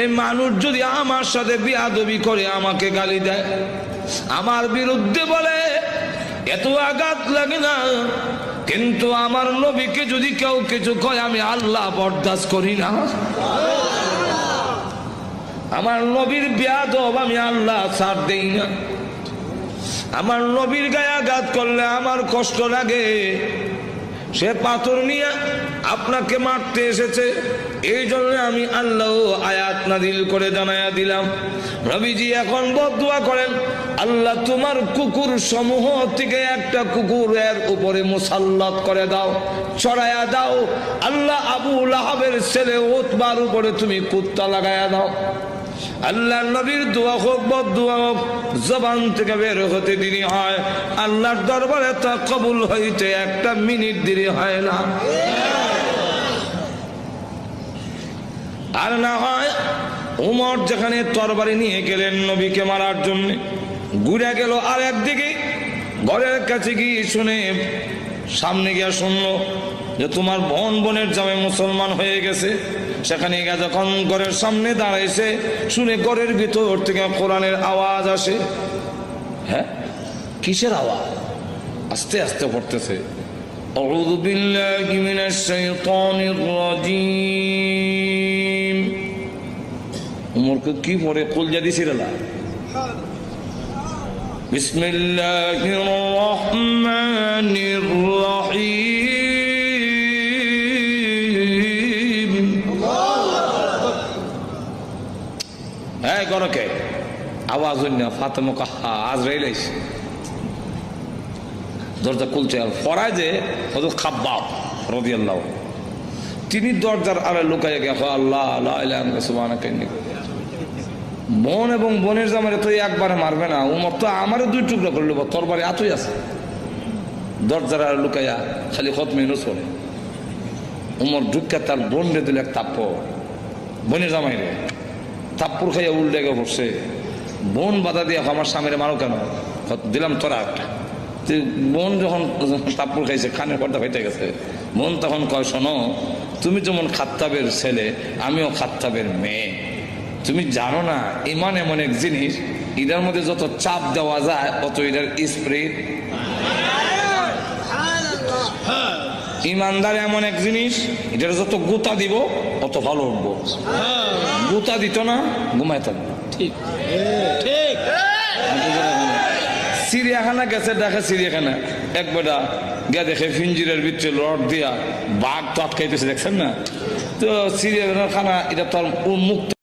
এই মানুষ যদি আমার সাথে বিয়াদবি করে, আমাকে গালি দেয়, আমার বিরুদ্ধে বলে, এত আঘাত লাগে না। কিন্তু আমার নবীকে যদি কেউ কিছু কয়, আমি আল্লাহ বরদাস্ত করি না। আমার নবীর বিয়াদব আমি আল্লাহ ছাড় দেই না। আমার নবীর গায়ে আঘাত করলে আমার কষ্ট লাগে। সে পাথর নিয়ে আপনাকে মারতে এসেছে। এই জন্য আমি আল্লাহ আয়াত নাদিল করে জানাইয়া দিলাম। রবিজি এখন বদুয়া করেন, আল্লাহ তোমার কুকুর সমূহ থেকে একটা কুকুর এর উপরে মুসাল্লাত করে দাও, চড়াইয়া দাও। আল্লাহ আবু লাহাবের ছেলে ওতবার উপরে তুমি কুত্তা লাগাইয়া দাও। আল্লাহ নবীর দোয়া হোক বদুয়া হোক, জবান থেকে বের হতে দেরি হয়। আল্লাহর দরবারে তা কবুল হইতে একটা মিনিট দেরি হয় না। আর না হয় উমর যেখানে তরবারি নিয়ে গেলেন নবীকে মারার জন্য ঘুরে গেল আর একদিকে ঘরের কাছে গিয়ে শুনে সামনে গিয়া শুনলো যে তোমার বোন বোনের জামে মুসলমান হয়ে গেছে সেখানে গিয়ে যখন ঘরের সামনে দাঁড়াইছে শুনে ঘরের ভিতর থেকে কোরআনের আওয়াজ আসে হ্যাঁ কিসের আওয়াজ আস্তে আস্তে পড়তেছে أعوذ بالله من الشيطان الرجيم উমরকে কি পড়ে কুল জাদি সিরালা بسم الله الرحمن الرحيم হ্যাঁ গরকে আওয়াজ হইনা ফাতেমা কাহা আজ রেলাইস দরজা খুলছে আর ফরায় যে হজরত খাব্বাব রদি আল্লাহ তিনি দরজার আড়ে লুকাইয়া গেছে আল্লাহ আল্লাহ আল্লাহ সুবাহ বোন এবং বোনের জামারে তো একবারে মারবে না। উমর তো আমারও দুই টুকরা করল তোর বাড়ি আছে। দরজার লুকাইয়া খালি খত মেনুস করে। উমর ঢুকা তার বোন রে দিল এক তাপ্পর বোনের জামাই রে তাপ্পুর খাইয়া উল্টে গে পড়ছে বোন বাধা দিয়ে আমার স্বামীরে মারো কেন? দিলাম তোরা একটা। তুই বোন যখন তাপ্পুর খাইছে খানের পর্দা হইতে গেছে। বোন তখন কয়, শোনো, তুমি যেমন খাত্তাবের ছেলে, আমিও খাত্তাবের মেয়ে। তুমি জানো না ইমান এমন এক জিনিস এটার মধ্যে যত চাপ দেওয়া যায় অত এটার স্প্রে। ইমানদার এমন এক জিনিস এটার যত গুতা দিব অত ভালো উঠবো গুতা দিত না ঘুমায় থাকব। ঠিক। ঠিক। চিড়িয়াখানা গেছে দেখে চিড়িয়াখানা। এক বেটা গিয়া দেখে ফিঞ্জিরের ভিতরে রড দিয়া বাঘ তো আটকাইতেছে দেখছেন না? তো চিড়িয়াখানা এটা তো আর মুক্ত